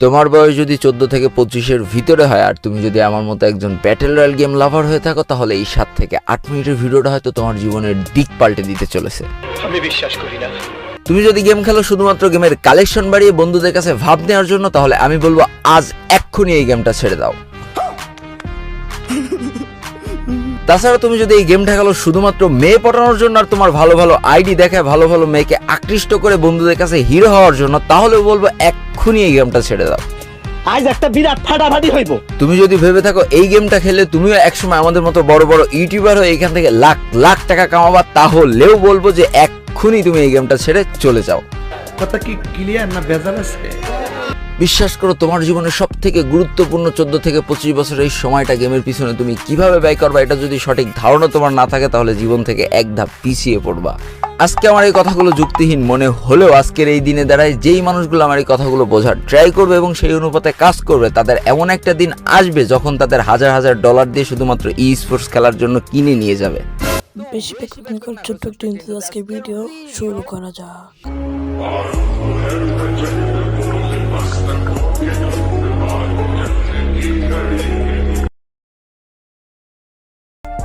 তোমার বয়স যদি চোদ্দ থেকে পঁচিশের ভিতরে হয় আর তুমি যদি আমার মতো একজন ব্যাটেল রয়্যাল গেম লাভার হয়ে থাকো তাহলে এই সাত থেকে আট মিনিটের ভিডিওটা হয়তো তোমার জীবনের দিক পাল্টে দিতে চলেছে। আমি বিশ্বাস করি না। তুমি যদি গেম খেলো শুধুমাত্র গেমের কালেকশন বাড়িয়ে বন্ধুদের কাছে ভাব নেওয়ার জন্য তাহলে আমি বলব আজ এক্ষুনি এই গেমটা ছেড়ে দাও। তাছাড়া তুমি যদি এই গেমটা খেলো শুধুমাত্র মেয়ে পটানোর জন্য আর তোমার ভালো ভালো আইডি দেখায় ভালো ভালো মেয়েকে আকৃষ্ট করে বন্ধুদের কাছে হিরো হওয়ার জন্য তাহলে বলব এক্ষুনি এই গেমটা ছেড়ে দাও। আজ একটা বিরাট ফাটাফাটি হইব। তুমি যদি ভেবে থাকো এই গেমটা খেলে তুমিও একসময় আমাদের মতো বড় বড় ইউটিউবার হয়ে এখান থেকে লাখ লাখ টাকা কামাবা তাহলেও বলব যে এক্ষুনি তুমি এই গেমটা ছেড়ে চলে যাও। কথা কি ক্লিয়ার না ভেজাল আছে? বিশ্বাস করো, তোমার জীবনের সব থেকে গুরুত্বপূর্ণ চোদ্দ থেকে পঁচিশ বছরের এই সময়টা গেমের পিছনে তুমি কীভাবে ব্যয় করবা, এটা যদি সঠিক ধারণা তোমার না থাকে, তাহলে জীবন থেকে এক ধাপ পিছিয়ে পড়বা। আজকে আমার এই কথাগুলো যুক্তিহীন মনে হলেও আজকের এই দিনে দাঁড়ায় যেই মানুষগুলো আমার এই কথাগুলো বোঝার ট্রাই করবে এবং সেই অনুপাতে কাজ করবে, তাদের এমন একটা দিন আসবে যখন তাদের হাজার হাজার ডলার দিয়ে শুধুমাত্র ই স্পোর্টস খেলার জন্য কিনে নিয়ে যাবে। বেশি ছোট্ট একটু আজকে ভিডিও শুরু করা যাক।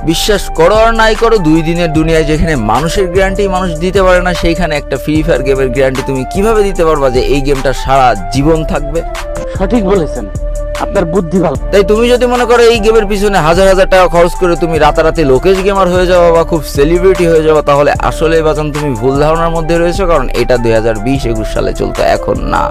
বিশ্বাস করো আর নাই করো দুই দিনের দুনিয়ায় যেখানে মানুষের গ্যারান্টি মানুষ দিতে পারে না সেইখানে একটা ফ্রি ফায়ার গেমের গ্যারান্টি তুমি কীভাবে দিতে পারবা যে এই গেমটা সারা জীবন থাকবে? সঠিক বলেছেন। আপনার বুদ্ধি ভালো। তাই তুমি যদি মনে করো এই গেমের পিছনে হাজার হাজার টাকা খরচ করে তুমি রাতারাতি লোকেশ গেমার হয়ে যাওয়া বা খুব সেলিব্রিটি হয়ে যাওয়া তাহলে আসলে বাজান তুমি ভুল ধারণার মধ্যে রয়েছে কারণ এটা দুই হাজার বিশ একুশ সালে চলতো এখন না।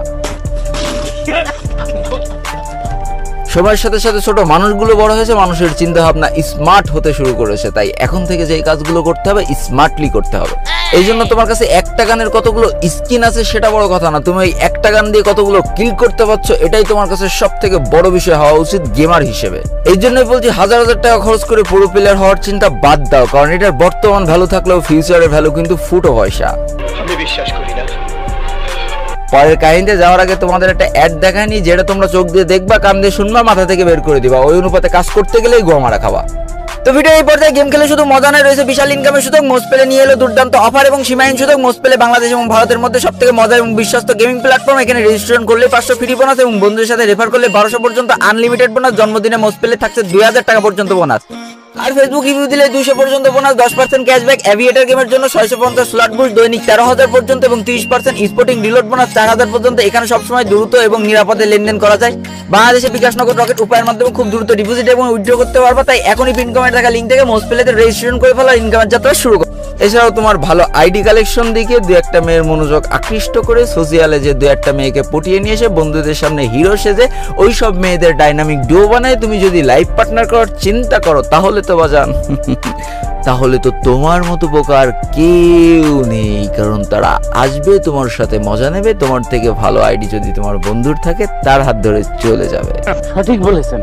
সময়ের সাথে সাথে ছোট মানুষগুলো বড় হয়েছে, মানুষের চিন্তা ভাবনা স্মার্ট হতে শুরু করেছে। তাই এখন থেকে যে কাজগুলো করতে হবে স্মার্টলি করতে হবে। এই জন্য তোমার কাছে একটা গানের কতগুলো স্কিন আছে সেটা বড় কথা না। তুমি ওই একটা গান দিয়ে কতগুলো কিল করতে পারছ, এটাই তোমার কাছে সব থেকে বড় বিষয় হওয়া উচিত গেমার হিসেবে। এই জন্যই বলছি হাজার হাজার টাকা খরচ করে পুরো প্লেয়ার হওয়ার চিন্তা বাদ দাও, কারণ এটার বর্তমান ভ্যালু থাকলেও ফিউচারের ভ্যালু কিন্তু ফুটো পয়সা। আমি বিশ্বাস করি না। পরের কাহিনীতে যাওয়ার আগে তোমাদের একটা অ্যাড দেখায়নি যেটা তোমরা চোখ দিয়ে দেখবা, কান দিয়ে শুনবা, মাথা থেকে বের করে দিবা। ওই অনুপাতে কাজ করতে গেলেই গোয়া মারা খাওয়া তো ভিডিও এই পর্যায়ে গেম খেলে শুধু মজা নয় রয়েছে বিশাল ইনকামের সুযোগ মোস্পেলে নিয়ে এলো দুর্দান্ত অফার এবং সীমাহীন সুযোগ মোস্পেলে বাংলাদেশ এবং ভারতের মধ্যে সব থেকে মজা এবং বিশ্বস্ত গেমিং প্ল্যাটফর্ম এখানে রেজিস্ট্রেশন করলে পাঁচশো ফ্রি বোনাস এবং বন্ধুদের সাথে রেফার করলে বারোশো পর্যন্ত আনলিমিটেড বোনাস জন্মদিনে মোস্পেলে থাকছে দুই হাজার টাকা পর্যন্ত বোনাস আর ফেসবুক রিভিউ দিলে দুশো পর্যন্ত বোনাস দশ পার্সেন্ট ক্যাশব্যাক অ্যাভিয়েটার গেমের জন্য ছয়শো পঞ্চাশ স্লট বুস দৈনিক তেরো হাজার পর্যন্ত এবং তিরিশ পার্সেন্ট স্পোর্টিং রিলোড বোনাস চার হাজার পর্যন্ত। এখানে সবসময় দ্রুত এবং নিরাপদে লেনদেন করা যায়। বাংলাদেশে বিকাশনগর রকেট উপায়ের মাধ্যমে খুব দ্রুত ডিপোজিট এবং উইথড্র করতে পারবা। তাই এখনই পিনকমের টাকা লিঙ্ক থেকে মোস্ট প্লেতে রেজিস্ট্রেশন করে ফেলা। ইনকামের যাত্রা শুরু করো এছাড়াও তোমার ভালো আইডি কালেকশন দেখে দু একটা মেয়ের মনোযোগ আকৃষ্ট করে সোশিয়ালে যে দু একটা মেয়েকে পটিয়ে নিয়ে এসে বন্ধুদের সামনে হিরো সেজে ওই সব মেয়েদের ডাইনামিক ডুও বানায়। তুমি যদি লাইফ পার্টনার করার চিন্তা করো, তাহলে তো বাজান, তাহলে তো তোমার মতো বোকার কেউ নেই। কারণ তারা আসবে, তোমার সাথে মজা নেবে, তোমার থেকে ভালো আইডি যদি তোমার বন্ধুর থাকে, তার হাত ধরে চলে যাবে। সঠিক বলেছেন।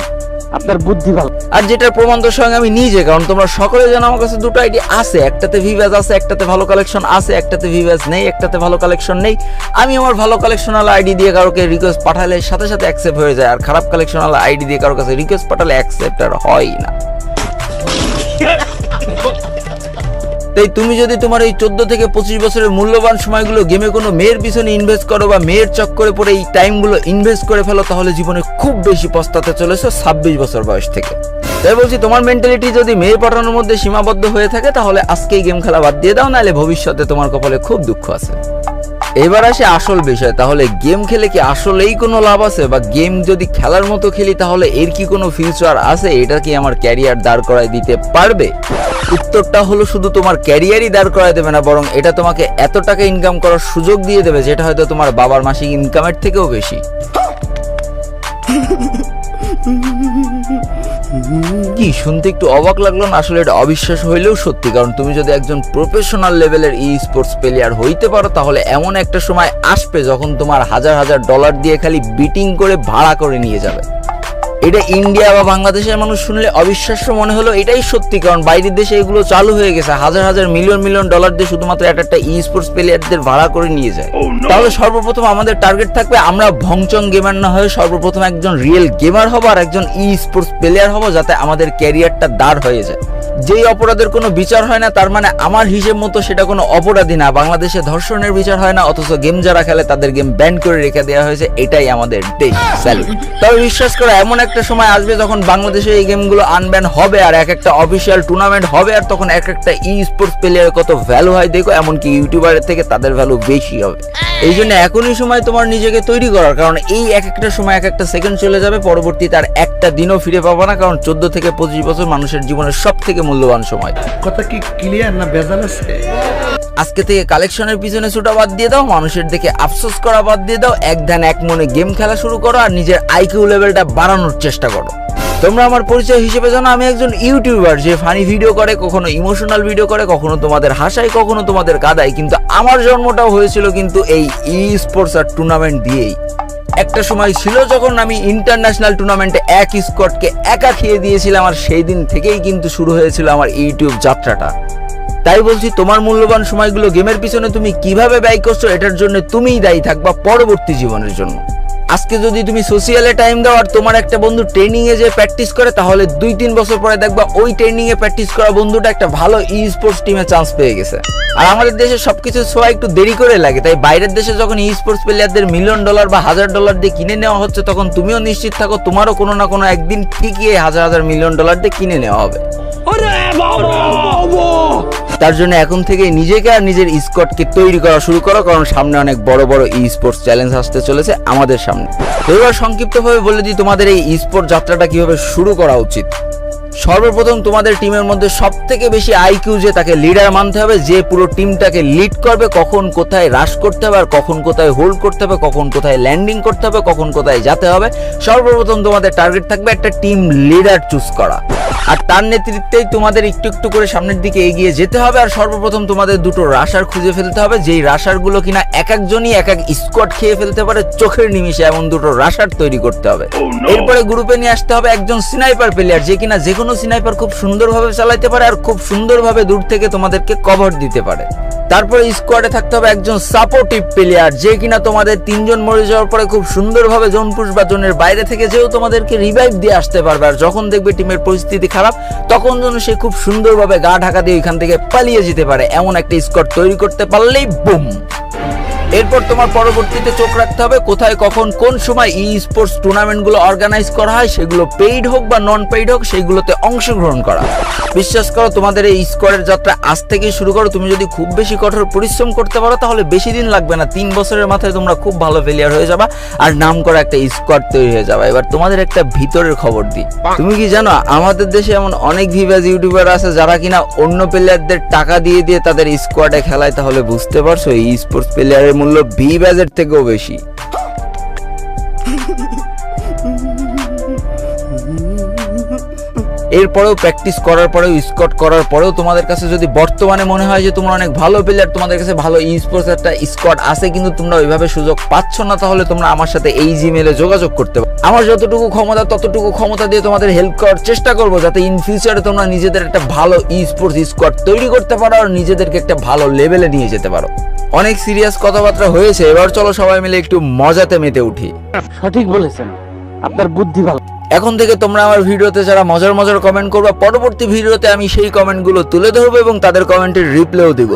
আপনার বুদ্ধি ভালো। আর যেটার প্রমাণ তো আমি নিজে, কারণ তোমরা সকলে জানো আমার কাছে দুটো আইডি আছে। একটাতে ভিভ্যাজ আছে, একটাতে ভালো কালেকশন আছে, একটাতে ভিভ্যাজ নেই, একটাতে ভালো কালেকশন নেই। আমি আমার ভালো কালেকশন আলা আইডি দিয়ে কারোকে রিকোয়েস্ট পাঠালে সাথে সাথে অ্যাকসেপ্ট হয়ে যায়, আর খারাপ কালেকশন আলা আইডি দিয়ে কারোর কাছে রিকোয়েস্ট পাঠালে অ্যাকসেপ্ট আর হয় না। তাই তুমি যদি তোমার এই চোদ্দ থেকে পঁচিশ বছরের মূল্যবান সময়গুলো গেমে কোনো মেয়ের পিছনে ইনভেস্ট করো বা মেয়ের চক্করে পড়ে এই টাইমগুলো ইনভেস্ট করে ফেলো, তাহলে জীবনে খুব বেশি পস্তাতে চলেছো ছাব্বিশ বছর বয়স থেকে। তাই বলছি, তোমার মেন্টালিটি যদি মেয়ে পাঠানোর মধ্যে সীমাবদ্ধ হয়ে থাকে, তাহলে আজকেই গেম খেলা বাদ দিয়ে দাও, নাহলে ভবিষ্যতে তোমার কপালে খুব দুঃখ আছে। এবার আসে আসল বিষয়, তাহলে গেম খেলে কি আসলেই কোনো লাভ আছে? বা গেম যদি খেলার মতো খেলি, তাহলে এর কি কোনো ফিউচার আছে? এটা কি আমার ক্যারিয়ার দাঁড় করায় দিতে পারবে? উত্তরটা হলো শুধু তোমার ক্যারিয়ারই দাঁড় করায় দেবে না, বরং এটা তোমাকে এত টাকা ইনকাম করার সুযোগ দিয়ে দেবে, যেটা হয়তো তোমার বাবার মাসিক ইনকামের থেকেও বেশি। কি, শুনতে একটু অবাক লাগল না? আসলে এটা অবিশ্বাস হইলেও সত্যি। কারণ তুমি যদি একজন প্রফেশনাল লেভেলের ই স্পোর্টস প্লেয়ার হইতে পারো, তাহলে এমন একটা সময় আসবে যখন তোমার হাজার হাজার ডলার দিয়ে খালি বিটিং করে ভাড়া করে নিয়ে যাবে। এটা ইন্ডিয়া বা বাংলাদেশের মানুষ শুনলে অবিশ্বাস্য মনে হলো এটাই সত্যি। কারণ বাইরের দেশে এগুলো চালু হয়ে গেছে। হাজার হাজার মিলিয়ন মিলিয়ন ডলার দিয়ে শুধুমাত্র একটা একটা ই স্পোর্টস প্লেয়ারদের ভাড়া করে নিয়ে যায়। তাহলে সর্বপ্রথম আমাদের টার্গেট থাকবে আমরা ভংচং গেমার না হয়ে সর্বপ্রথম একজন রিয়েল গেমার হব আর একজন ই স্পোর্টস প্লেয়ার হব যাতে আমাদের ক্যারিয়ারটা দাঁড় হয়ে যায়। যেই অপরাধের কোনো বিচার হয় না তার মানে আমার হিসেব মতো সেটা কোনো অপরাধী না। বাংলাদেশে ধর্ষণের বিচার হয় না অথচ গেম যারা খেলে তাদের গেম ব্যান করে রেখে দেওয়া হয়েছে এটাই আমাদের দেশ। স্যালুট তবে বিশ্বাস করা এমন একটা সময় আসবে যখন বাংলাদেশে এই গেমগুলো আনব্যান হবে আর এক একটা অফিসিয়াল টুর্নামেন্ট হবে আর তখন এক একটা ই স্পোর্টস প্লেয়ার কত ভ্যালু হয় দেখো, এমনকি ইউটিউবারের থেকে তাদের ভ্যালু বেশি হবে। এই জন্য এখনই সময় তোমার নিজেকে তৈরি করার, কারণ এই এক একটা সময় এক একটা সেকেন্ড চলে যাবে পরবর্তী তার একটা দিনও ফিরে পাবো না, কারণ চোদ্দ থেকে পঁচিশ বছর মানুষের জীবনের সব থেকে মূল্যবান সময়। কথা কি ক্লিয়ার না ভেজাল আছে? আজকে থেকে কালেকশনের পিছনে ছুটা বাদ দিয়ে দাও, মানুষের দিকে আফসোস করা বাদ দিয়ে দাও, এক ধ্যান এক মনে গেম খেলা শুরু করো আর নিজের আইকিউ লেভেলটা বাড়ানোর চেষ্টা করো। তোমরা আমার পরিচয় হিসেবে জানো, আমি একজন ইউটিউবার যে ফানি ভিডিও করে, কখনো ইমোশনাল ভিডিও করে, কখনো তোমাদের হাসায়, কখনো তোমাদের কাদায়, কিন্তু আমার জন্মটাও হয়েছিল কিন্তু এই ই স্পোর্টস আর টুর্নামেন্ট দিয়েই। একটা সময় ছিল যখন আমি ইন্টারন্যাশনাল টুর্নামেন্টে এক স্কটকে একা খেয়ে দিয়েছিলাম আর সেই দিন থেকেই কিন্তু শুরু হয়েছিল আমার ইউটিউব যাত্রাটা। তাই বলছি, তোমার মূল্যবান সময়গুলো গেমের পিছনে তুমি কীভাবে ব্যয় করছ, এটার জন্য তুমিই দায়ী থাকবা পরবর্তী জীবনের জন্য। আজকে যদি তুমি সোশিয়ালে টাইম দাও আর তোমার একটা বন্ধু ট্রেনিং এ যে প্র্যাকটিস করে, তাহলে দুই তিন বছর পরে দেখবা ওই ট্রেনিং এ প্র্যাকটিস করা বন্ধুটা একটা ভালো ই স্পোর্টস টিমে চান্স পেয়ে গেছে। আর আমাদের দেশে সবকিছু ছোঁয়া একটু দেরি করে লাগে, তাই বাইরের দেশে যখন ই স্পোর্টস প্লেয়ারদের মিলিয়ন ডলার বা হাজার ডলার দিয়ে কিনে নেওয়া হচ্ছে, তখন তুমিও নিশ্চিত থাকো তোমারও কোনো না কোনো একদিন ঠিকই হাজার হাজার মিলিয়ন ডলার দিয়ে কিনে নেওয়া হবে। তার জন্য এখন থেকে নিজেকে আর নিজের স্কটকে তৈরি করা শুরু করো, কারণ সামনে অনেক বড় বড় ই স্পোর্টস চ্যালেঞ্জ আসতে চলেছে আমাদের সামনে। তো এবার সংক্ষিপ্তভাবে বলে দিই, তোমাদের এই ই স্পোর্ট যাত্রাটা কীভাবে শুরু করা উচিত। সর্বপ্রথম তোমাদের টিমের মধ্যে সব থেকে বেশি আইকিউ যে তাকে লিডার মানতে হবে, যে পুরো টিমটাকে লিড করবে, কখন কোথায় রাশ করতে হবে, আর কখন কোথায় হোল্ড করতে হবে, কখন কোথায় ল্যান্ডিং করতে হবে, কখন কোথায় যেতে হবে, সর্বপ্রথম তোমাদের টার্গেট থাকবে একটা টিম লিডার চুজ করা। আর তার নেতৃত্বেই তোমাদের একটু একটু করে সামনের দিকে এগিয়ে যেতে হবে আর সর্বপ্রথম তোমাদের দুটো রাশার খুঁজে ফেলতে হবে যেই রাশারগুলো কিনা এক একজনই এক এক স্কোয়াড খেয়ে ফেলতে পারে চোখের নিমিষে এমন দুটো রাশার তৈরি করতে হবে। এরপরে গ্রুপে নিয়ে আসতে হবে একজন স্নাইপার প্লেয়ার যে কিনা যে কোনো সিনাইপার খুব সুন্দরভাবে চালাতে পারে আর খুব সুন্দরভাবে দূর থেকে তোমাদেরকে কভার দিতে পারে। তারপরে স্কোয়াডে থাকতে হবে একজন সাপোর্টিভ প্লেয়ার যে কিনা তোমাদের তিনজন মরে যাওয়ার পরে খুব সুন্দরভাবে জোন পুশ বা জোনের বাইরে থেকে যেও তোমাদেরকে রিভাইভ দিয়ে আসতে পারবে আর যখন দেখবে টিমের পরিস্থিতি খারাপ, তখন যেন সে খুব সুন্দরভাবে গা ঢাকা দিয়ে ওইখান থেকে পালিয়ে যেতে পারে। এমন একটা স্কোয়াড তৈরি করতে পারলেই বুম। এরপর তোমার পরবর্তীতে চোখ রাখতে হবে কোথায়, কখন, কোন সময় ই স্পোর্টস টুর্নামেন্টগুলো অর্গানাইজ করা হয়, সেগুলো পেইড হোক বা নন পেইড হোক, সেইগুলোতে অংশগ্রহণ করা। বিশ্বাস করো, তোমাদের এই স্কোয়াডের যাত্রা আজ থেকেই শুরু করো। তুমি যদি খুব বেশি কঠোর পরিশ্রম করতে পারো, তাহলে বেশি দিন লাগবে না। তিন বছরের মাথায় তোমরা খুব ভালো প্লেয়ার হয়ে যাবা আর নাম করা একটা স্কোয়াড তৈরি হয়ে যাবে। এবার তোমাদের একটা ভিতরের খবর দিই। তুমি কি জানো, আমাদের দেশে এমন অনেক ভিভাজ ইউটিউবার আছে, যারা কিনা অন্য প্লেয়ারদের টাকা দিয়ে দিয়ে তাদের স্কোয়াডে খেলায়, তাহলে বুঝতে পারছ, এই স্পোর্টস প্লেয়ারের মূল্য বি ব্যাজের থেকেও বেশি। এরপরেও প্র্যাকটিস করার পরেও স্কট করার পরেও তোমাদের কাছে যদি বর্তমানে মনে হয় যে তোমরা অনেক ভালো প্লেয়ার তোমাদের কাছে ভালো ই একটা স্কট আছে কিন্তু তোমরা ওইভাবে সুযোগ পাচ্ছ না, তাহলে তোমরা আমার সাথে এই জিমেলে যোগাযোগ করতে পারো। আমার যতটুকু ক্ষমতা, ততটুকু ক্ষমতা দিয়ে তোমাদের হেল্প করার চেষ্টা করব, যাতে ইন ফিউচারে তোমরা নিজেদের একটা ভালো ই স্কোয়াড তৈরি করতে পারো আর নিজেদেরকে একটা ভালো লেভেলে নিয়ে যেতে পারো। অনেক সিরিয়াস কথাবার্তা হয়েছে, এবার চলো সবাই মিলে একটু মজাতে মেতে উঠি। সঠিক বলেছেন। আপনার বুদ্ধি ভালো। এখন থেকে তোমরা আমার ভিডিওতে যারা মজার মজার কমেন্ট করবা, পরবর্তী ভিডিওতে আমি সেই কমেন্টগুলো তুলে ধরবো এবং তাদের কমেন্টের রিপ্লাইও দিব।